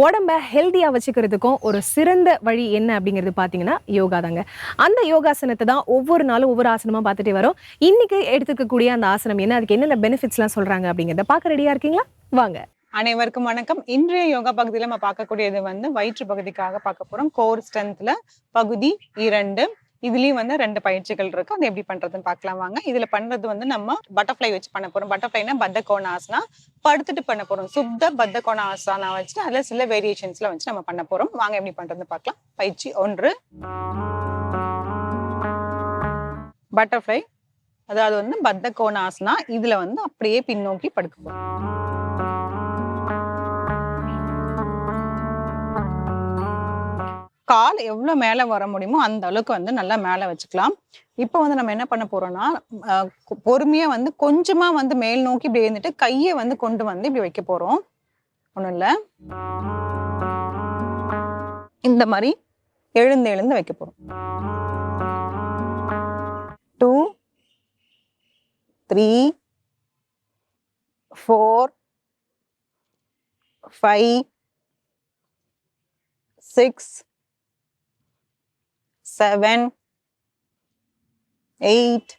உடம்ப ஹெல்த்தியாக வச்சுக்கிறதுக்கும் ஒரு சிறந்த வழி என்ன அப்படிங்கிறது பார்த்தீங்கன்னா யோகா தாங்க. அந்த யோகாசனத்தை தான் ஒவ்வொரு நாளும் ஒவ்வொரு ஆசனமாக பார்த்துட்டே வரோம். இன்றைக்கி எடுத்துக்கக்கூடிய அந்த ஆசனம் என்ன? அதுக்கு என்னென்ன பெனிஃபிட்ஸ்லாம் சொல்கிறாங்க அப்படிங்கிறத பார்க்க ரெடியாக இருக்கீங்களா? வாங்க. அனைவருக்கும் வணக்கம். இன்றைய யோகா பகுதியில் நம்ம பார்க்கக்கூடியது வந்து வயிற்று பகுதிக்காக பார்க்க போகிறோம் கோர் ஸ்ட்ரென்த்தில் பகுதி இரண்டு. இதுலயும் வந்து ரெண்டு பயிற்சிகள் இருக்கு. அது எப்படி பண்றதுன்னு பார்க்கலாம் வாங்க. இதுல பண்றது வந்து நம்ம பட்டர்ஃப்ளை வச்சு பண்ண போறோம். பட்டர்ஃப்ளைனா பத்த கோண ஆசனா படுத்துட்டு பண்ண போறோம். சுத்த பத்த கோண ஆசனா வச்சுட்டு அதுல சில வேரியேஷன்ஸ்ல வச்சு நம்ம பண்ண போறோம். வாங்க எப்படி பண்றதுன்னு பார்க்கலாம். பயிற்சி ஒன்று. பட்டர்ஃப்ளை அதாவது வந்து பத்த கோண ஆசனா இதுல வந்து அப்படியே பின்னோக்கி படுக்க போறோம். கால் எவ்வளவு மேல வர முடியுமோ அந்த அளவுக்கு வந்து நல்லா மேல வச்சுக்கலாம். இப்போ வந்து நம்ம என்ன பண்ண போறோம்னா பொறுமையாக பொறுமையா வந்து கொஞ்சமா வந்து மேல் நோக்கி இப்படி இருந்துட்டு கையை வந்து கொண்டு வந்து இப்படி வைக்க போறோம். ஒண்ணும் இல்ல. இந்த மாதிரி எழுந்து எழுந்து வைக்க போறோம். Two three four five six seven, eight,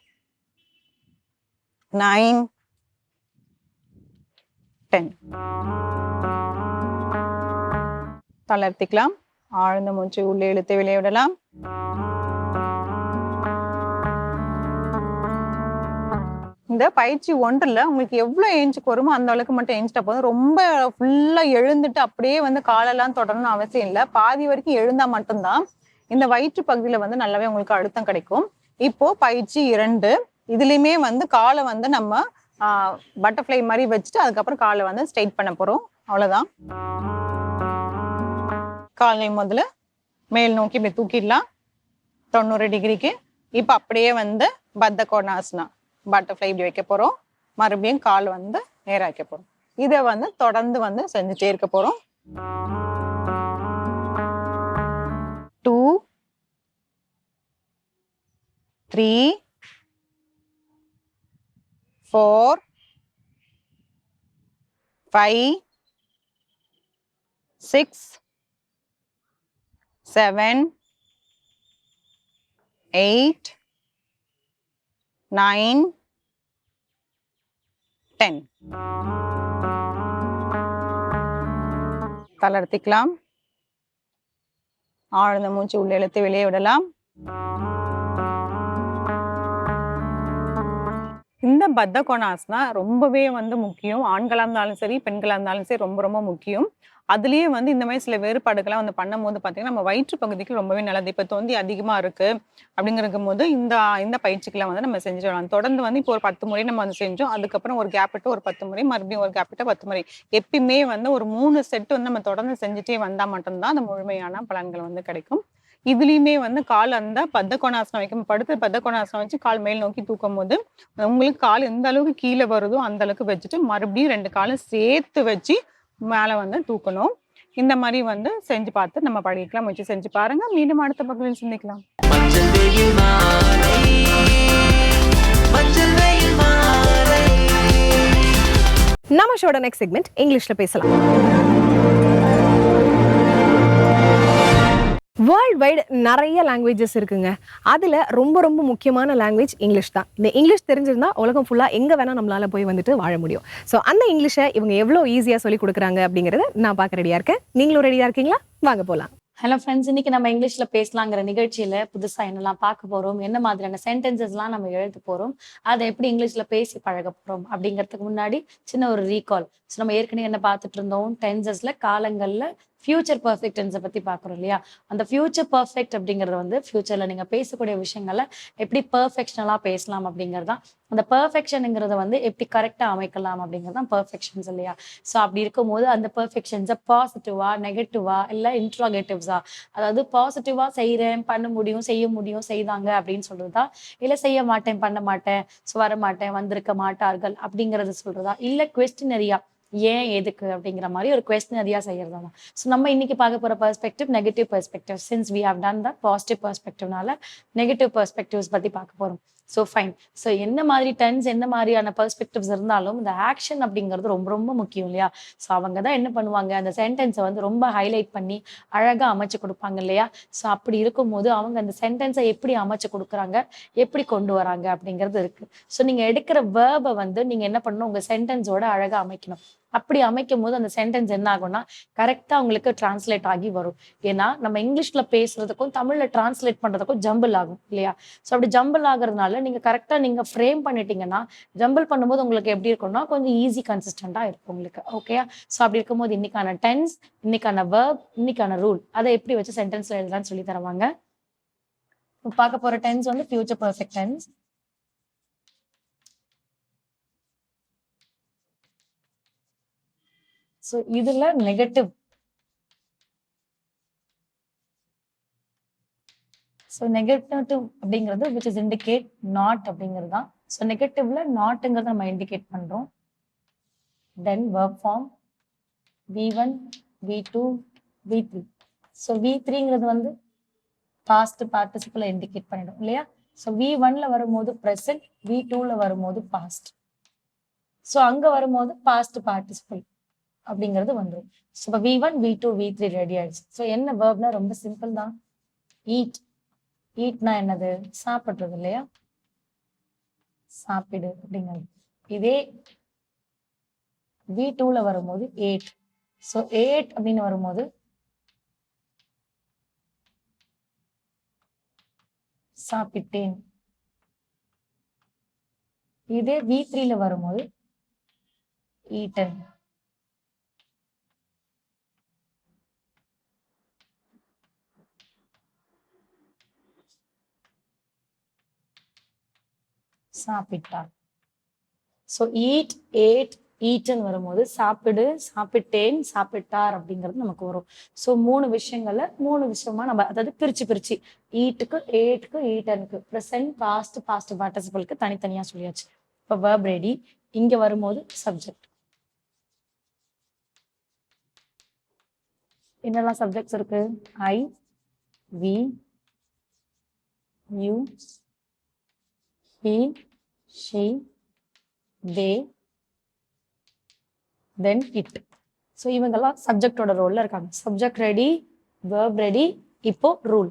nine, ten. தளர்த்திக்கலாம் ஆழ்ந்த மூச்சு உள்ளே இழுத்து விளையாடலாம் இந்த பயிற்சி ஒன்றுல உங்களுக்கு எவ்வளவு ஏஞ்சுக்கு வருமோ அந்த அளவுக்கு மட்டும் ஏஞ்சிட்டா போதும். ரொம்ப ஃபுல்லா எழுந்துட்டு அப்படியே வந்து காலெல்லாம் தொடரணும்னு அவசியம் இல்லை. பாதி வரைக்கும் எழுந்தா மட்டும்தான். இந்த வயிற்று பகுதியில வந்து நல்லாவே உங்களுக்கு அழுத்தம் கிடைக்கும். இப்போ பயிற்சி இரண்டு இதுலயுமே வந்து காலை வந்து நம்ம பட்டர்ஃப்ளை மாதிரி வச்சுட்டு அதுக்கப்புறம் காலை வந்து ஸ்ட்ரைட் பண்ண போறோம். அவ்வளவுதான். காலை முதல்ல மேல் நோக்கி இப்படி தூக்கிடலாம். தொண்ணூறு டிகிரிக்கு. இப்போ அப்படியே வந்து பத்த கோணாசனா பட்டர்ஃப்ளை இப்படி வைக்க போறோம். மறுபடியும் கால் வந்து நேராக வைக்க போறோம். இதை வந்து தொடர்ந்து வந்து செஞ்சுட்டே இருக்க போறோம். Two three four five six seven eight nine ten தளர்த்திக்கலாம் ஆழ்ந்த மூச்சு உள்ள இழுத்து வெளியே விடலாம். இந்த பத்த கோணாசனா ரொம்பவே வந்து முக்கியம். ஆண்களா இருந்தாலும் சரி பெண்களா இருந்தாலும் சரி ரொம்ப ரொம்ப முக்கியம். அதுலேயே வந்து இந்த மாதிரி சில வேறுபாடுகள்லாம் வந்து பண்ணும்போது பார்த்தீங்கன்னா நம்ம வயிற்று பகுதிக்கு ரொம்பவே நல்லது. இப்போ தொந்தி அதிகமாக இருக்குது அப்படிங்கிறக்கும் போது இந்த இந்த பயிற்சிக்கெல்லாம் வந்து நம்ம செஞ்சு வரலாம். தொடர்ந்து வந்து இப்போ ஒரு பத்து முறை நம்ம வந்து செஞ்சோம். அதுக்கப்புறம் ஒரு கேப் விட்டு ஒரு பத்து முறை மறுபடியும் ஒரு கேப் விட்டு பத்து முறை. எப்பயுமே வந்து ஒரு மூணு செட் வந்து நம்ம தொடர்ந்து செஞ்சுட்டே வந்தால் மட்டும்தான் அந்த முழுமையான பலன்கள் வந்து கிடைக்கும். இதுலையுமே வந்து கால் அந்த பத்த கோணாசனம் வைக்கும் படுத்து பத்த கோணாசனம் வச்சு கால் மேல் நோக்கி தூக்கும் போது உங்களுக்கு கால் எந்த அளவுக்கு கீழே வருதோ அந்த அளவுக்கு வச்சுட்டு மறுபடியும் ரெண்டு காலும் சேர்த்து வச்சு மேலே வந்து தூக்கணும். இந்த மாதிரி வந்து செஞ்சு பார்த்து நம்ம படிக்கலாம் வச்சு செஞ்சு பாருங்க. மீண்டும் அடுத்த பகுதியில் சிந்திக்கலாம். நம்ம ஷோட நெக்ஸ்ட் செக்மெண்ட் இங்கிலீஷ்ல பேசலாம். வேர்ல்ட் வைடு நிறைய லாங்குவேஜஸ் இருக்குங்க. அதில் ரொம்ப ரொம்ப முக்கியமான லாங்குவேஜ் இங்கிலீஷ் தான். இந்த இங்கிலீஷ் தெரிஞ்சிருந்தா உலகம் ஃபுல்லாக எங்கே வேணால் நம்மளால போய் வந்துட்டு வாழ முடியும். ஸோ அந்த இங்கிலீஷை இவங்க எவ்வளோ ஈஸியாக சொல்லி கொடுக்குறாங்க அப்படிங்கறத நான் பார்க்க ரெடியாக இருக்கேன். நீங்களும் ரெடியாக இருக்கீங்களா? வாங்க போலாம். ஹலோ ஃப்ரெண்ட்ஸ் இன்னைக்கு நம்ம இங்கிலீஷ்ல பேசலாங்கிற நிகழ்ச்சியில புதுசா என்னெல்லாம் பார்க்க போறோம் என்ன மாதிரியான சென்டென்சஸ்லாம் நம்ம எழுத போறோம் அதை எப்படி இங்கிலீஷ்ல பேசி பழக போறோம் அப்படிங்கிறதுக்கு முன்னாடி சின்ன ஒரு ரீகால் ஸோ நம்ம ஏற்கனவே என்ன பார்த்துட்டு இருந்தோம் டென்சஸ்ல காலங்கள்ல ஃபியூச்சர் பர்ஃபெக்ட் பற்றி பார்க்குறோம் இல்லையா? அந்த ஃபியூச்சர் பர்ஃபெக்ட் அப்படிங்கிறது வந்து ஃபியூச்சரில் நீங்கள் பேசக்கூடிய விஷயங்களை எப்படி பர்ஃபெக்ஷனலாக பேசலாம் அப்படிங்கிறது தான். அந்த பர்ஃபெக்ஷனுங்கிறத வந்து எப்படி கரெக்டாக அமைக்கலாம் அப்படிங்கிறது தான் பர்ஃபெக்ஷன்ஸ் இல்லையா? ஸோ அப்படி இருக்கும்போது அந்த பர்ஃபெக்ஷன்ஸை பாசிட்டிவா நெகட்டிவா இல்லை இன்ட்ராகேட்டிவ்ஸா அதாவது பாசிட்டிவாக செய்கிறேன் பண்ண முடியும் செய்ய முடியும் செய்தாங்க அப்படின்னு சொல்கிறதா இல்லை செய்ய மாட்டேன் பண்ண மாட்டேன் ஸோ வர மாட்டேன் வந்திருக்க மாட்டார்கள் அப்படிங்கிறத சொல்கிறதா இல்லை கொஸ்டினரியா ஏன் எதுக்கு அப்படிங்கிற மாதிரி ஒரு கொஸ்டின் நிறையா செய்யறதா தான் ஸோ நம்ம இன்னைக்கு பார்க்க போற perspective negative perspective since we have done the positive பெர்ஸ்பெக்டிவ்னால negative perspectives பத்தி பார்க்க போறோம். ஸோ ஃபைன் ஸோ என்ன மாதிரி டென்ஸ் என்ன மாதிரியான பெர்ஸ்பெக்டிவ்ஸ் இருந்தாலும் இந்த ஆக்ஷன் அப்படிங்கிறது ரொம்ப ரொம்ப முக்கியம் இல்லையா? ஸோ அவங்க தான் என்ன பண்ணுவாங்க? அந்த சென்டென்ஸை வந்து ரொம்ப ஹைலைட் பண்ணி அழகா அமைச்சு கொடுப்பாங்க இல்லையா? ஸோ அப்படி இருக்கும்போது அவங்க அந்த சென்டென்ஸை எப்படி அமைச்சு கொடுக்குறாங்க? எப்படி கொண்டு வராங்க அப்படிங்கிறது இருக்கு. ஸோ நீங்க எடுக்கிற வேர்பை வந்து நீங்க என்ன பண்ணணும்? உங்க சென்டென்ஸோட அழகா அமைக்கணும். அப்படி அமைக்கும் போது அந்த சென்டென்ஸ் என்ன ஆகும்னா கரெக்டாக உங்களுக்கு டிரான்ஸ்லேட் ஆகி வரும். ஏன்னா நம்ம இங்கிலீஷில் பேசுறதுக்கும் தமிழில் டிரான்ஸ்லேட் பண்ணுறதுக்கும் ஜம்பிள் ஆகும் இல்லையா? ஸோ அப்படி ஜம்பிள் ஆகுறதுனால நீங்கள் கரெக்டாக நீங்கள் ஃப்ரேம் பண்ணிட்டீங்கன்னா ஜம்பிள் பண்ணும்போது உங்களுக்கு எப்படி இருக்கும்னா கொஞ்சம் ஈஸி கன்சிஸ்டண்ட்டாக இருக்கும் உங்களுக்கு ஓகேயா ஸோ அப்படி இருக்கும்போது இன்னைக்கான டென்ஸ் இன்னைக்கான வேர்ப் இன்னைக்கான ரூல் அதை எப்படி வச்சு சென்டென்ஸில் எழுதலாம்னு சொல்லி தருவாங்க. பார்க்க போகிற டென்ஸ் வந்து ஃபியூச்சர் பர்ஃபெக்ட் டென்ஸ் ஸோ இதுல நெகட்டிவ் ஸோ நெகட்டிவ் அப்படிங்கிறது விச் இஸ் இண்டிகேட் நாட் அப்படிங்கிறது தான். ஸோ நெகட்டிவ்ல நாட்டுங்கிறத நம்ம இண்டிகேட் பண்றோம். Then work form V one V two V three so V த்ரீங்கிறது வந்து பாஸ்ட் பார்ட்டிசிபிளை இண்டிகேட் பண்ணிடும் இல்லையா? ஸோ வி ஒன்ல வரும்போது ப்ரெசன்ட் வி டூல வரும்போது பாஸ்ட் ஸோ அங்க வரும்போது பாஸ்ட் பார்ட்டிசிபிள் அப்படிங்கிறது வந்துடும் ஸோ இப்போ V one V two V three ready ஆயிடுச்சு. ஸோ என்ன வேர்ப்னா ரொம்ப சிம்பிள் தான். ஈட் ஈட்னா என்னது? சாப்பிட்றது இல்லையா? சாப்பிடு அப்படிங்கிறது. இதே வி டூல வரும்போது ஏட் ஸோ ஏட் அப்படின்னு வரும்போது சாப்பிட்டேன். இதே வி த்ரீல வரும்போது ஈட்டன் சாப்பிட்டார். ஸோ ஈட் ஏட் ஈட்டன் வரும்போது சாப்பிடு சாப்பிட்டேன் சாப்பிட்டார் அப்படிங்கிறது நமக்கு வரும். ஸோ மூணு விஷயங்கள்ல மூணு விஷயமா நம்ம அதாவது பிரிச்சு பிரிச்சு ஈட்டுக்கு ஏட்டுக்கு ஈட்டனுக்கு ப்ரெசன்ட் பாஸ்ட் பாஸ்ட் பார்ட்டிசிபிளுக்கு தனித்தனியா சொல்லியாச்சு. இப்போ வேர்ப் ரெடி இங்க வரும்போது சப்ஜெக்ட் என்னெல்லாம் சப்ஜெக்ட்ஸ் இருக்கு? I we you he, she, they, then it. So இவங்கெல்லாம் சப்ஜெக்டோட ரோலில் இருக்காங்க. சப்ஜெக்ட் ரெடி வேர்ப் ரெடி இப்போ ரூல்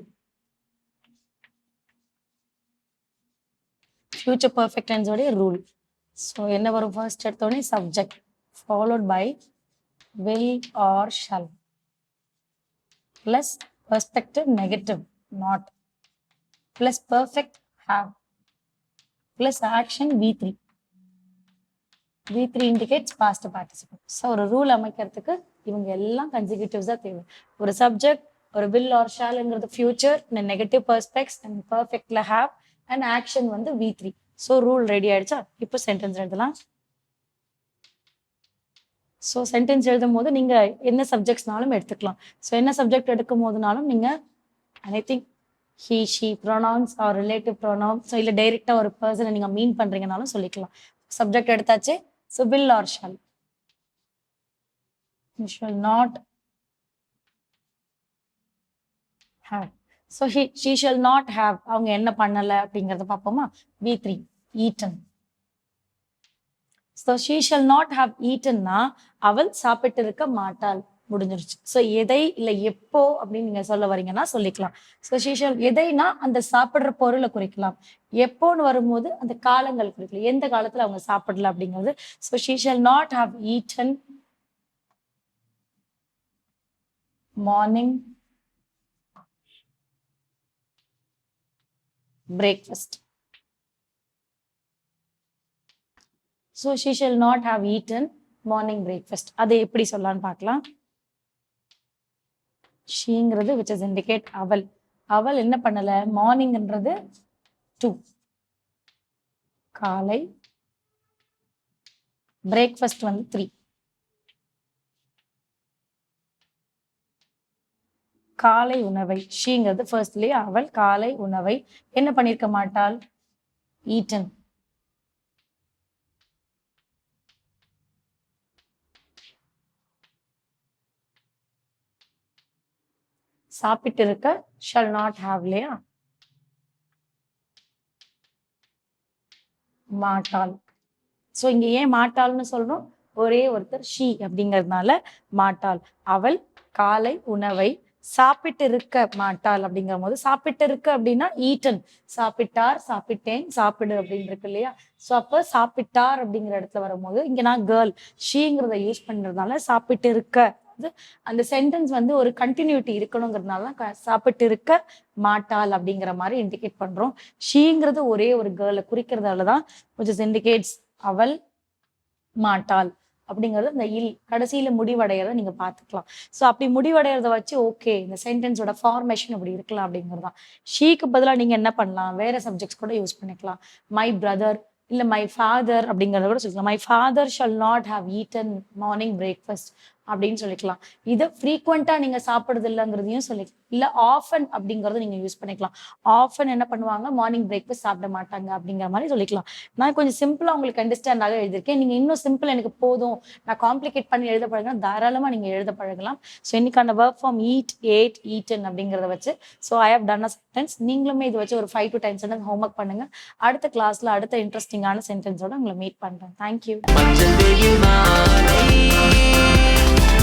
ஃபியூச்சர் பர்ஃபெக்ட் டென்ஸோடைய ரூல் ஸோ என்ன வரும் ஃபர்ஸ்ட் எடுத்தோடனே? Subject followed by will or shall plus perspective negative not plus perfect have plus action V3. V3 indicates past participle. So ஒரு rule அமைக்கிறதுக்கு இவங்க எல்லாம் கன்சிக்யூட்டிவ்ஸாக தேவை. ஒரு சப்ஜெக்ட் ஒரு வில் ஆர் ஷாலுங்கிறது ஃபியூச்சர் நெகட்டிவ் பர்ஸ்பெக்ட்ஸ் அண்ட் பர்ஃபெக்ட்ல ஹாவ் அண்ட் ஆக்ஷன் வந்து V three so rule ready ஆயிடுச்சா? இப்போ சென்டென்ஸ் எழுதலாம். ஸோ சென்டென்ஸ் எழுதும் போது நீங்கள் என்ன சப்ஜெக்ட்ஸ்னாலும் எடுத்துக்கலாம். ஸோ என்ன சப்ஜெக்ட் எடுக்கும் போதுனாலும் நீங்கள் I think he she pronouns or relative pronouns so இல்லை டைரெக்டாக ஒரு பர்சனை நீங்கள் மீன் பண்ணுறீங்கனாலும் சொல்லிக்கலாம். சப்ஜெக்ட் எடுத்தாச்சு. சுபில் or shall you not have so he she shall not have அவங்க என்ன பண்ணலை அப்படிங்கிறத பார்ப்போமா? V three eaten so she shall not have ஈட்டன்னா அவள் சாப்பிட்டு இருக்க மாட்டாள். முடிஞ்சிருச்சு. ஸோ எதை இல்லை எப்போ அப்படின்னு நீங்க சொல்ல வரீங்கன்னா சொல்லிக்கலாம். ஸோ சீஷல் எதைனா அந்த சாப்பிடுற பொருளை குறிக்கலாம். எப்போன்னு வரும்போது அந்த காலங்கள் குறிக்கலாம். எந்த காலத்துல அவங்க சாப்பிடல அப்படிங்கிறது. So she shall not have eaten morning breakfast so she shall not have eaten morning breakfast அதை எப்படி சொல்லான்னு பார்க்கலாம். ஷீங்கிறது விச் இஸ் இண்டிகேட் அவள் அவள் என்ன பண்ணல? மார்னிங்ன்றது டூ காலை பிரேக்ஃபாஸ்ட் வந்து த்ரீ காலை உணவை ஷீங்கிறது ஃபர்ஸ்ட்லயே அவள் காலை உணவை. என்ன பண்ணிருக்க மாட்டாள்? ஈட்டன் சாப்பிட்டு இருக்க ஷல் நாட் ஹாவ் இல்லையா? மாட்டாள். ஸோ இங்க ஏன் மாட்டாள்னு சொல்றோம்? ஒரே ஒருத்தர் ஷீ அப்படிங்கிறதுனால மாட்டாள். அவள் காலை உணவை சாப்பிட்டு இருக்க மாட்டாள் அப்படிங்கிற போது சாப்பிட்டு இருக்க அப்படின்னா ஈட்டன் சாப்பிட்டார் சாப்பிட்டேன் சாப்பிடு அப்படின்னு இருக்கு இல்லையா? ஸோ அப்போ சாப்பிட்டார் அப்படிங்கிற இடத்துல வரும்போது இங்க நான் கேர்ள் ஷீங்கிறத யூஸ் பண்றதுனால சாப்பிட்டு இருக்க வந்து அந்த சென்டென்ஸ் வந்து ஒரு கண்டினியூட்டி இருக்கணுங்கிறதுனால தான் சாப்பிட்டு இருக்க மாட்டாள் அப்படிங்கிற மாதிரி இண்டிகேட் பண்றோம். ஷீங்கிறது ஒரே ஒரு கேர்ளை குறிக்கிறதால தான் which இண்டிகேட்ஸ் அவள் மாட்டாள் அப்படிங்கிறது இந்த இல் கடைசியில முடிவடைகிறத நீங்க பாத்துக்கலாம் ஸோ அப்படி முடிவடைகிறத வச்சு ஓகே இந்த சென்டென்ஸோட ஃபார்மேஷன் இப்படி இருக்கலாம் அப்படிங்கிறது தான். ஷீக்கு பதிலாக நீங்க என்ன பண்ணலாம்? வேற சப்ஜெக்ட்ஸ் கூட யூஸ் பண்ணிக்கலாம். மை பிரதர் இல்ல மை ஃபாதர் அப்படிங்கறத கூட சொல்லிக்கலாம் my father shall not have eaten morning breakfast அப்படின்னு சொல்லிக்கலாம். இதை ஃப்ரீக்வெண்ட்டாக நீங்க சாப்பிடுறது இல்லைங்கிறதையும் சொல்லிக்கலாம் இல்ல ஆஃபன் அப்படிங்கறத நீங்க யூஸ் பண்ணிக்கலாம். ஆஃபன் என்ன பண்ணுவாங்க? மார்னிங் பிரேக்ஃபாஸ்ட் சாப்பிட மாட்டாங்க அப்படிங்கிற மாதிரி சொல்லிக்கலாம். நான் கொஞ்சம் சிம்பிளா உங்களுக்கு அண்டர்ஸ்டாண்ட் ஆக எழுதியிருக்கேன். நீங்க இன்னும் சிம்பிள் எனக்கு போதும். நான் காம்ப்ளிகேட் பண்ணி எழுத பழகினா தாராளமா நீங்க எழுத பழகலாம். ஸோ இன்னைக்கான work form eat ate eaten அப்படிங்கிறத வச்சு so I have done a sentence நீங்களுமே இது வச்சு ஒரு five to ten sentence homework பண்ணுங்க. அடுத்த கிளாஸ்ல அடுத்த இன்ட்ரெஸ்டிங்கான சென்டென்ஸோட உங்களை மீட் பண்றேன். தேங்க்யூ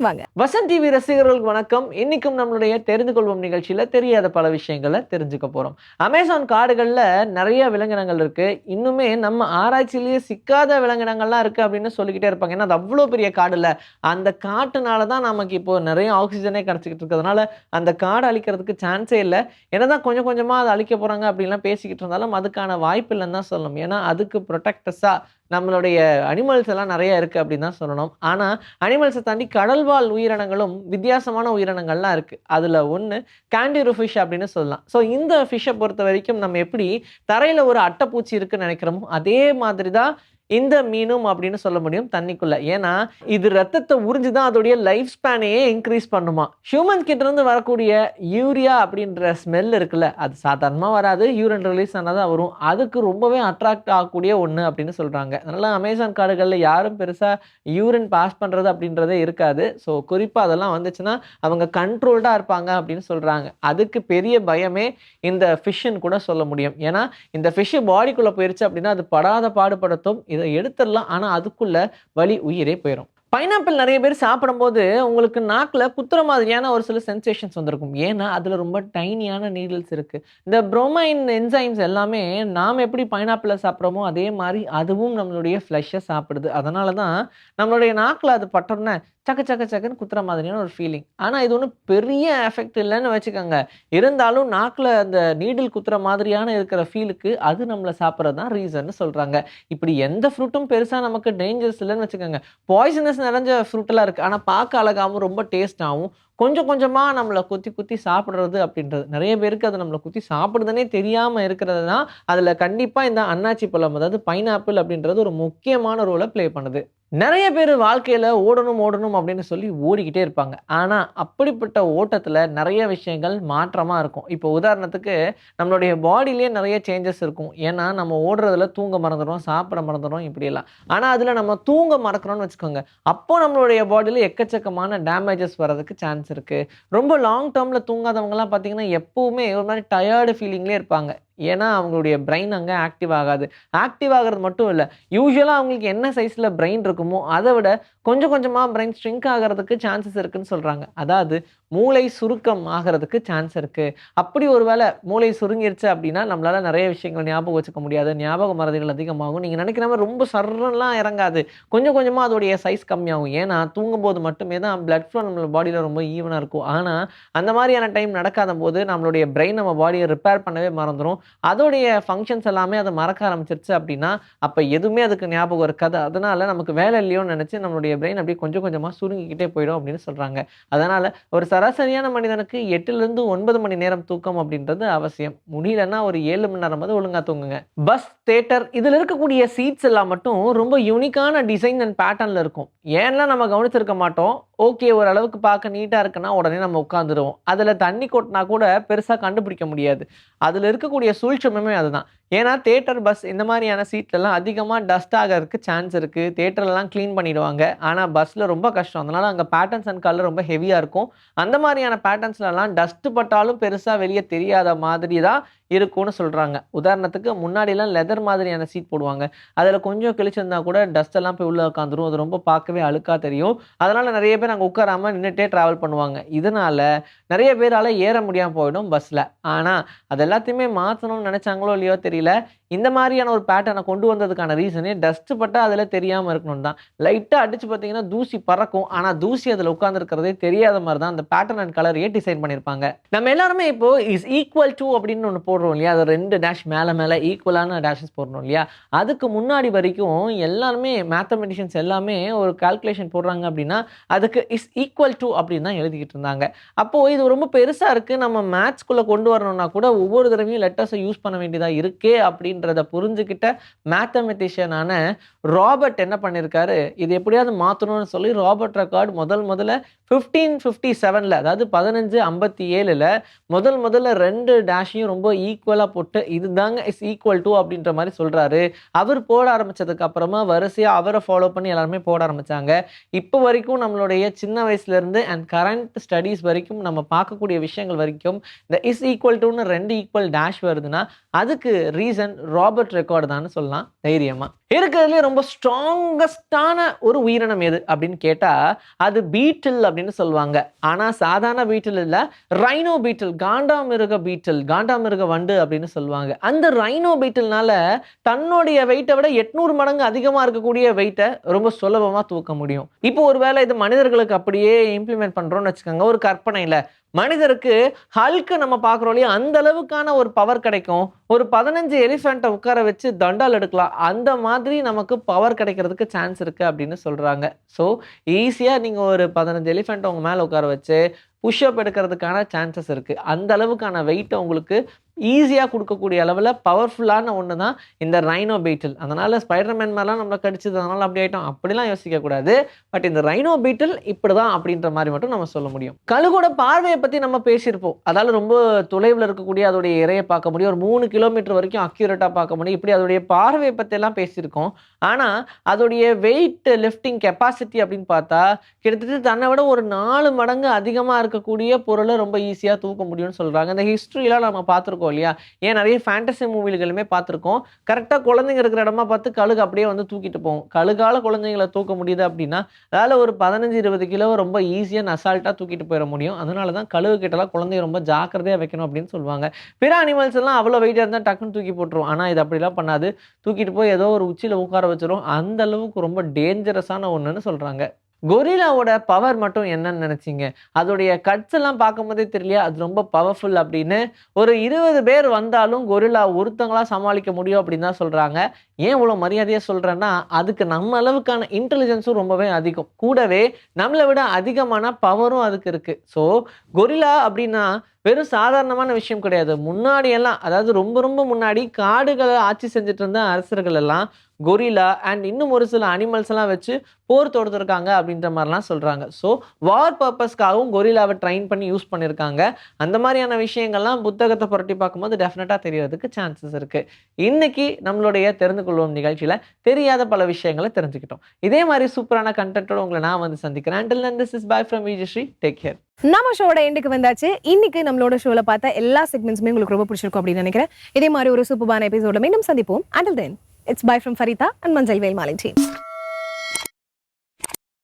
வாங்க. வசந்த் டிவி ரசிகர்களுக்கு வணக்கம். இன்னைக்கும் நம்மளுடைய தெரிந்து கொள்வோம் நிகழ்ச்சியில் தெரியாத பல விஷயங்களை தெரிஞ்சுக்க போகிறோம் அமேசான் காடுகளில் நிறைய விலங்கினங்கள் இருக்கு. இன்னுமே நம்ம ஆராய்ச்சியிலேயே சிக்காத விலங்கினங்கள்லாம் இருக்கு அப்படின்னு சொல்லிக்கிட்டே இருப்பாங்க. ஏன்னா அது அவ்வளோ பெரிய காடுல அந்த காட்டுனால தான் நமக்கு இப்போ நிறைய ஆக்சிஜனே கிடச்சிக்கிட்டு இருக்கிறதுனால அந்த காடு அழிக்கிறதுக்கு சான்ஸே இல்லை. என்ன தான் கொஞ்சம் கொஞ்சமாக அதை அழிக்க போகிறாங்க அப்படின்லாம் பேசிக்கிட்டு இருந்தாலும் அதுக்கான வாய்ப்பு இல்லைன்னு தான் சொல்லணும். ஏன்னா அதுக்கு ப்ரொடெக்டஸாக நம்மளுடைய அனிமல்ஸ் எல்லாம் நிறைய இருக்கு அப்படின்னு தான் சொல்லணும். ஆனால் அனிமல்ஸை தாண்டி கடல்வாழ் உயிரினங்களும் வித்தியாசமான உயிரினங்கள்லாம் இருக்கு. அதுல ஒன்று கேண்டிரு ஃபிஷ் அப்படின்னு சொல்லலாம். ஸோ இந்த ஃபிஷ்ஷை பொறுத்த வரைக்கும் நம்ம எப்படி தரையில ஒரு அட்டைப்பூச்சி இருக்குன்னு நினைக்கிறோமோ அதே மாதிரி தான் இந்த மீனும் அப்படின்னு சொல்ல முடியும் தண்ணிக்குள்ள. ஏன்னா இது ரத்தத்தை உறிஞ்சு தான் அதோடைய லைஃப் ஸ்பேனையே இன்க்ரீஸ் பண்ணுமா. ஹியூமன் கிட்ட இருந்து வரக்கூடிய யூரியா அப்படின்ற ஸ்மெல் இருக்குல்ல அது சாதாரணமாக வராது. யூரின் ரிலீஸ் ஆனால் தான் வரும். அதுக்கு ரொம்பவே அட்ராக்ட் ஆகக்கூடிய ஒன்று அப்படின்னு சொல்கிறாங்க அதனால அமேசான் காடுகளில் யாரும் பெருசாக யூரின் பாஸ் பண்ணுறது அப்படின்றதே இருக்காது. ஸோ குறிப்பாக அதெல்லாம் வந்துச்சுன்னா அவங்க கண்ட்ரோல்டாக இருப்பாங்க அப்படின்னு சொல்கிறாங்க அதுக்கு பெரிய பயமே இந்த ஃபிஷ்ஷுன்னு கூட சொல்ல முடியும். ஏன்னா இந்த ஃபிஷ்ஷு பாடிக்குள்ளே போயிருச்சு அப்படின்னா அது படாத பாடுபடுத்தும் இது எடுத்துடலாம். ஆனால் அதுக்குள்ள வலி உயிரே போயிடும் பைனாப்பிள் நிறைய பேர் சாப்பிடும்போது உங்களுக்கு நாக்கில் குத்துற மாதிரியான ஒரு சில சென்சேஷன்ஸ் வந்திருக்கும். ஏன்னா அதில் ரொம்ப டைனியான நீடில்ஸ் இருக்குது இந்த ப்ரோமைன் என்சைம்ஸ் எல்லாமே நாம் எப்படி பைனாப்பிளை சாப்பிட்றோமோ அதே மாதிரி அதுவும் நம்மளுடைய ஃப்ளஷை சாப்பிடுது. அதனால தான் நம்மளுடைய நாக்கில் அது பட்டோன்னே சக்க சக்க சக்கன்னு குத்துற மாதிரியான ஒரு ஃபீலிங் ஆனால் இது ஒன்றும் பெரிய எஃபெக்ட் இல்லைன்னு வச்சுக்கோங்க. இருந்தாலும் நாக்கில் அந்த நீடில் குத்துற மாதிரியான இருக்கிற ஃபீலுக்கு அது நம்மளை சாப்பிட்றது தான் ரீசன்னு சொல்கிறாங்க இப்படி எந்த ஃப்ரூட்டும் பெருசாக நமக்கு டேஞ்சர்ஸ் இல்லைன்னு வச்சுக்கோங்க. பாய்சனஸ் நிறைஞ்ச ஃப்ரூட்டெல்லாம் இருக்குது ஆனால் பார்க்க அழகாகவும் ரொம்ப டேஸ்டாகவும் கொஞ்சம் கொஞ்சமாக நம்மளை குத்தி குத்தி சாப்பிட்றது அப்படின்றது. நிறைய பேருக்கு அது நம்மளை குத்தி சாப்பிடுதுன்னே தெரியாமல் இருக்கிறது தான் அதில் கண்டிப்பாக இந்த அன்னாச்சி பழம் அதாவது பைனாப்பிள் அப்படின்றது ஒரு முக்கியமான ரோலை ப்ளே பண்ணுது. நிறைய பேர் வாழ்க்கையில் ஓடணும் ஓடணும் அப்படின்னு சொல்லி ஓடிக்கிட்டே இருப்பாங்க. ஆனால் அப்படிப்பட்ட ஓட்டத்தில் நிறைய விஷயங்கள் மாற்றமாக இருக்கும். இப்போ உதாரணத்துக்கு நம்மளுடைய பாடியிலே நிறைய சேஞ்சஸ் இருக்கும். ஏன்னா நம்ம ஓடுறதுல தூங்க மறந்துடும் சாப்பிட மறந்துடும் இப்படியெல்லாம். ஆனால் அதில் நம்ம தூங்க மறக்கிறோம்னு வச்சுக்கோங்க. அப்போ நம்மளுடைய பாடியில் எக்கச்சக்கமான டேமேஜஸ் வர்றதுக்கு சான்ஸ் இருக்குது ரொம்ப லாங் டேர்மில் தூங்காதவங்கலாம் பார்த்தீங்கன்னா எப்போவுமே ஒரு மாதிரி டயர்டு ஃபீலிங்லேயே இருப்பாங்க. ஏன்னா அவங்களுடைய பிரெயின் அங்கே ஆக்டிவ் ஆகாது. ஆக்டிவ் ஆகிறது மட்டும் இல்லை யூஸ்வலாக அவங்களுக்கு என்ன சைஸில் பிரெயின் இருக்குமோ அதை விட கொஞ்சம் கொஞ்சமாக பிரெயின் ஸ்ட்ரிங்க் ஆகிறதுக்கு சான்சஸ் இருக்குன்னு சொல்கிறாங்க அதாவது மூளை சுருக்கம் ஆகிறதுக்கு சான்ஸ் இருக்குது அப்படி ஒருவேளை மூளை சுருங்கிருச்சு அப்படின்னா நம்மளால நிறைய விஷயங்கள் ஞாபகம் வச்சுக்க முடியாது. ஞாபக மறதிகள் அதிகமாகும். நீங்கள் நினைக்கிற மாதிரி ரொம்ப சர்றெல்லாம் இறங்காது. கொஞ்சம் கொஞ்சமாக அதோடைய சைஸ் கம்மியாகும். ஏன்னா தூங்கும்போது மட்டுமே தான் பிளட் ஃப்ளோ நம்ம பாடியில் ரொம்ப ஈவனாக இருக்கும். ஆனால் அந்த மாதிரியான டைம் நடக்காத போது நம்மளுடைய பிரெயின் நம்ம பாடியை ரிப்பேர் பண்ணவே மறந்துடும் அதோடைய ஃபங்க்ஷன்ஸ் எல்லாமே அதை மறக்க ஆரம்பிச்சிருச்சு அப்படின்னா அப்போ எதுவுமே அதுக்கு ஞாபகம் இருக்காது. அதனால நமக்கு வேலை இல்லையோன்னு நினச்சி நம்மளுடைய பிரெயின் அப்படியே கொஞ்சம் கொஞ்சமாக சுருங்கிக்கிட்டே போயிடும் அப்படின்னு சொல்கிறாங்க அதனால் ஒரு சராசரியான மனிதனுக்கு எட்டுலேருந்து ஒன்பது மணி நேரம் தூக்கம் அப்படின்றது அவசியம். முடியலன்னா ஒரு ஏழு மணி நேரம் வந்து ஒழுங்காக தூங்குங்க. பஸ் தேட்டர் இதில் இருக்கக்கூடிய சீட்ஸ் எல்லாம் மட்டும் ரொம்ப யூனிக்கான டிசைன் அண்ட் பேட்டர்னில் இருக்கும். ஏன்னா நம்ம கவனிச்சிருக்க மாட்டோம்? ஓகே ஓரளவுக்கு பார்க்க நீட்டாக இருக்குன்னா உடனே நம்ம உட்காந்துருவோம் அதில் தண்ணி கொட்டினா கூட பெருசாக கண்டுபிடிக்க முடியாது. அதில் இருக்கக்கூடிய சூழ்ச்சமே அதுதான். ஏன்னா தேட்டர் பஸ் இந்த மாதிரியான சீட்லலாம் அதிகமாக டஸ்ட் ஆகிறதுக்கு சான்ஸ் இருக்குது தேட்டர்லாம் க்ளீன் பண்ணிடுவாங்க. ஆனால் பஸ்ஸில் ரொம்ப கஷ்டம். அதனால் அங்கே பேட்டர்ன்ஸ் அண்ட் கலர் ரொம்ப ஹெவியாக இருக்கும். அந்த மாதிரியான பேட்டர்ன்ஸ்லலாம் டஸ்ட் பட்டாலும் பெருசாக வெளியே தெரியாத மாதிரி தான் இருக்கும்னு சொல்கிறாங்க உதாரணத்துக்கு முன்னாடிலாம் லெதர் மாதிரியான சீட் போடுவாங்க. அதில் கொஞ்சம் கிழிச்சிருந்தா கூட டஸ்ட் எல்லாம் போய் உள்ளே உட்காந்துரும் அது ரொம்ப பார்க்கவே அழுக்காக தெரியும். அதனால் நிறைய பேர் அங்கே உட்காராமல் நின்றுட்டே ட்ராவல் பண்ணுவாங்க. இதனால் நிறைய பேரால் ஏற முடியாமல் போயிடும் பஸ்ஸில் ஆனால் அது எல்லாத்தையுமே மாற்றணும்னு நினச்சாங்களோ இல்லையோ தெரியல. இந்த மாதிரியான ஒரு பேட்டர்னை கொண்டு வந்ததுக்கான ரீசனே டஸ்ட் பட்டால் அதில் தெரியாமல் இருக்கணும் தான். லைட்டாக அடித்து பார்த்தீங்கன்னா தூசி பறக்கும். ஆனால் தூசி அதில் உட்காந்துருக்கிறதே தெரியாத மாதிரி தான் அந்த பேட்டர்ன் அண்ட் கலரையே டிசைன் பண்ணியிருப்பாங்க நம்ம எல்லாருமே இப்போ இஸ் ஈக்குவல் டு அப்படின்னு ஒன்று போடுறோம் இல்லையா? அது ரெண்டு டேஷ் மேலே மேலே ஈக்குவலான டேஷஸ் போடுறோம் இல்லையா? அதுக்கு முன்னாடி வரைக்கும் எல்லாருமே மேத்தமெட்டிஷியன்ஸ் எல்லாமே ஒரு கால்குலேஷன் போடுறாங்க அப்படின்னா அதுக்கு இஸ் ஈக்குவல் டு அப்படின்னு தான் எழுதிக்கிட்டு இருந்தாங்க. அப்போது இது ரொம்ப பெருசாக இருக்குது நம்ம மேத்ஸ்குள்ளே கொண்டு வரணும்னா கூட ஒவ்வொரு தடவையும் லெட்டர்ஸை யூஸ் பண்ண வேண்டியதாக இருக்கே அப்படின்னு அப்படின்றத புரிஞ்சுக்கிட்ட மேத்தமெட்டிஷியனான ராபர்ட் என்ன பண்ணியிருக்காரு இது எப்படியாவது மாற்றணும்னு சொல்லி ராபர்ட் ரெக்கார்ட் முதல் முதல்ல ஃபிஃப்டீன் ஃபிஃப்டி செவனில் அதாவது பதினஞ்சு ஐம்பத்தி ஏழில் முதல் முதல்ல ரெண்டு டேஷையும் ரொம்ப ஈக்குவலாக போட்டு இதுதாங்க இஸ் ஈக்குவல் டு அப்படின்ற மாதிரி சொல்கிறாரு அவர் போட ஆரம்பித்ததுக்கு அப்புறமா வரிசையாக அவரை ஃபாலோ பண்ணி எல்லாருமே போட ஆரம்பித்தாங்க இப்போ வரைக்கும் நம்மளுடைய சின்ன வயசுலேருந்து அண்ட் கரண்ட் ஸ்டடீஸ் வரைக்கும் நம்ம பார்க்கக்கூடிய விஷயங்கள் வரைக்கும் இந்த இஸ் ஈக்குவல் டுன்னு ரெண்டு ஈக்குவல் டேஷ் வருதுன்னா அதுக்கு ரீசன் ராபர்ட் ரெக்கார்டு தான் சொல்லலாம் தைரியமா. இருக்கிறதுலே ரொம்ப ஸ்ட்ராங்கஸ்டான ஒரு உயிரினம் எது அப்படின்னு கேட்டால் அது பீட்டில் அப்படின்னு சொல்லுவாங்க. ஆனால் சாதாரண பீட்டில் இல்லை ரைனோ பீட்டில் காண்டாமிருக பீட்டில் காண்டாமிருக வண்டு அப்படின்னு சொல்லுவாங்க. அந்த ரைனோ பீட்டில்னால தன்னுடைய வெயிட்டை விட எட்நூறு மடங்கு அதிகமாக இருக்கக்கூடிய வெயிட்டை ரொம்ப சுலபமாக தூக்க முடியும். இப்போ ஒருவேளை இது மனிதர்களுக்கு அப்படியே இம்ப்ளிமெண்ட் பண்ணுறோம்னு வச்சுக்கோங்க ஒரு கற்பனையில். மனிதருக்கு ஹல்க்கு நம்ம பார்க்குறோம் இல்லையா? அந்த அளவுக்கான ஒரு பவர் கிடைக்கும். ஒரு பதினஞ்சு எலிஃபெண்ட்டை உட்கார வச்சு தண்டால் எடுக்கலாம். அந்த மாதிரி நமக்கு பவர் கிடைக்கிறதுக்கு சான்ஸ் இருக்குது அப்படின்னு சொல்கிறாங்க ஸோ ஈஸியாக நீங்கள் ஒரு பதினஞ்சு எலிஃபெண்ட்டை உங்கள் மேலே உட்கார வச்சு புஷ்அப் எடுக்கிறதுக்கான சான்சஸ் இருக்குது அந்த அளவுக்கான வெயிட்டை உங்களுக்கு ஈஸியாக கொடுக்கக்கூடிய அளவில் பவர்ஃபுல்லான ஒன்று தான் இந்த ரைனோ பீட்டில் அதனால் ஸ்பைடர்மேன் மேலாம் நம்மளை கடிச்சது அதனால் அப்படி ஆகிட்டோம் அப்படிலாம் யோசிக்கக்கூடாது பட் இந்த ரைனோ பீட்டில் இப்படி தான் அப்படின்ற மாதிரி மட்டும் நம்ம சொல்ல முடியும். கழுகோட பார்வையை பற்றி நம்ம பேசியிருப்போம். அதால் ரொம்ப தொலைவில் இருக்கக்கூடிய அதோடைய இறையை பார்க்க முடியும். ஒரு மூணு கிலோமீட்டர் வரைக்கும் அக்யூரேட்டாக பார்க்க முடியும். இப்படி அதோடைய பார்வையை பற்றியெல்லாம் பேசியிருக்கோம். ஆனால் அதோடைய வெயிட் லிஃப்டிங் கெப்பாசிட்டி அப்படின்னு பார்த்தா கிட்டத்தட்ட தன்னை விட ஒரு நாலு மடங்கு அதிகமாக இருக்கக்கூடிய பொருளை ரொம்ப ஈஸியாக தூக்க முடியும்னு சொல்கிறாங்க இந்த ஹிஸ்ட்ரியெலாம் நம்ம பார்த்துருக்கோம். இல்லையா? ஏன் நிறைய ஃபேண்டசி மூவிகளுமே பார்த்துருக்கோம். கரெக்டாக குழந்தைங்க இருக்கிற இடமா பார்த்து கழுகு அப்படியே வந்து தூக்கிட்டு போகும். கழுகால குழந்தைங்களை தூக்க முடியுது அப்படின்னா அதால் ஒரு பதினஞ்சு இருபது கிலோ ரொம்ப ஈஸியாக அசால்ட்டாக தூக்கிட்டு போயிட முடியும். அதனால தான் கழுகு கிட்டலாம் குழந்தைய ரொம்ப ஜாக்கிரதையாக வைக்கணும் அப்படின்னு சொல்லுவாங்க. பிற அனிமல்ஸ் எல்லாம் அவ்வளோ வெயிட்டாக இருந்தால் டக்குன்னு தூக்கி போட்டுரும். ஆனால் இது அப்படிலாம் பண்ணாது. தூக்கிட்டு போய் ஏதோ ஒரு உச்சியில் உட்கார வச்சிரும். அந்த அளவுக்கு ரொம்ப டேஞ்சரஸான ஒன்றுன்னு சொல்கிறாங்க கொரில்லாவோட பவர் மட்டும் என்னன்னு நினைச்சீங்க? அதோடைய கட்ஸ் எல்லாம் பார்க்கும்போதே தெரியலையா? அது ரொம்ப பவர்ஃபுல் அப்படின்னு ஒரு இருபது பேர் வந்தாலும் கொரில்லா ஒருத்தங்களா சமாளிக்க முடியும் அப்படின்னு தான் சொல்றாங்க. ஏன் இவ்வளோ மரியாதையாக சொல்றேன்னா அதுக்கு நம்ம அளவுக்கான இன்டெலிஜென்ஸும் ரொம்பவே அதிகம். கூடவே நம்மளை விட அதிகமான பவரும் அதுக்கு இருக்கு. ஸோ கொரில்லா அப்படின்னா வெறும் சாதாரணமான விஷயம் கிடையாது. முன்னாடி எல்லாம் அதாவது ரொம்ப ரொம்ப முன்னாடி காடுகளை ஆட்சி செஞ்சுட்டு இருந்த அரசர்கள் எல்லாம் கொரிலா அண்ட் இன்னும் ஒரு சில அனிமல்ஸ் எல்லாம் வச்சு போர் தொடுத்துருக்காங்க அப்படின்ற மாதிரிலாம் சொல்றாங்க. ஸோ வார் பர்பஸ்க்காகவும் கொரிலாவை ட்ரைன் பண்ணி யூஸ் பண்ணியிருக்காங்க. அந்த மாதிரியான விஷயங்கள்லாம் புத்தகத்தை புரட்டி பார்க்கும்போது டெஃபினட்டாக தெரியறதுக்கு சான்சஸ் இருக்கு. இன்னைக்கு நம்மளுடைய தெரிந்து கொள்வோம் நிகழ்ச்சியில் தெரியாத பல விஷயங்களை தெரிஞ்சுக்கிட்டோம். இதே மாதிரி சூப்பரான கண்டென்ட்டோட உங்களை நான் வந்து சந்திக்கிறேன். Until then this is bye from Vijayasree take care நம்ம ஷோட எண்டுக்கு வந்தாச்சு. இன்னைக்கு நம்மளோட ஷோல பார்த்த எல்லா செக்மெண்ட்ஸுமே உங்களுக்கு ரொம்ப பிடிச்சிருக்கும் அப்படின்னு நினைக்கிறேன். இதே மாதிரி ஒரு சூப்பரான எபிசோட மீண்டும் சந்திப்போம். Until then it's bye from Farida and மஞ்சள் வேல் மாலை டீம்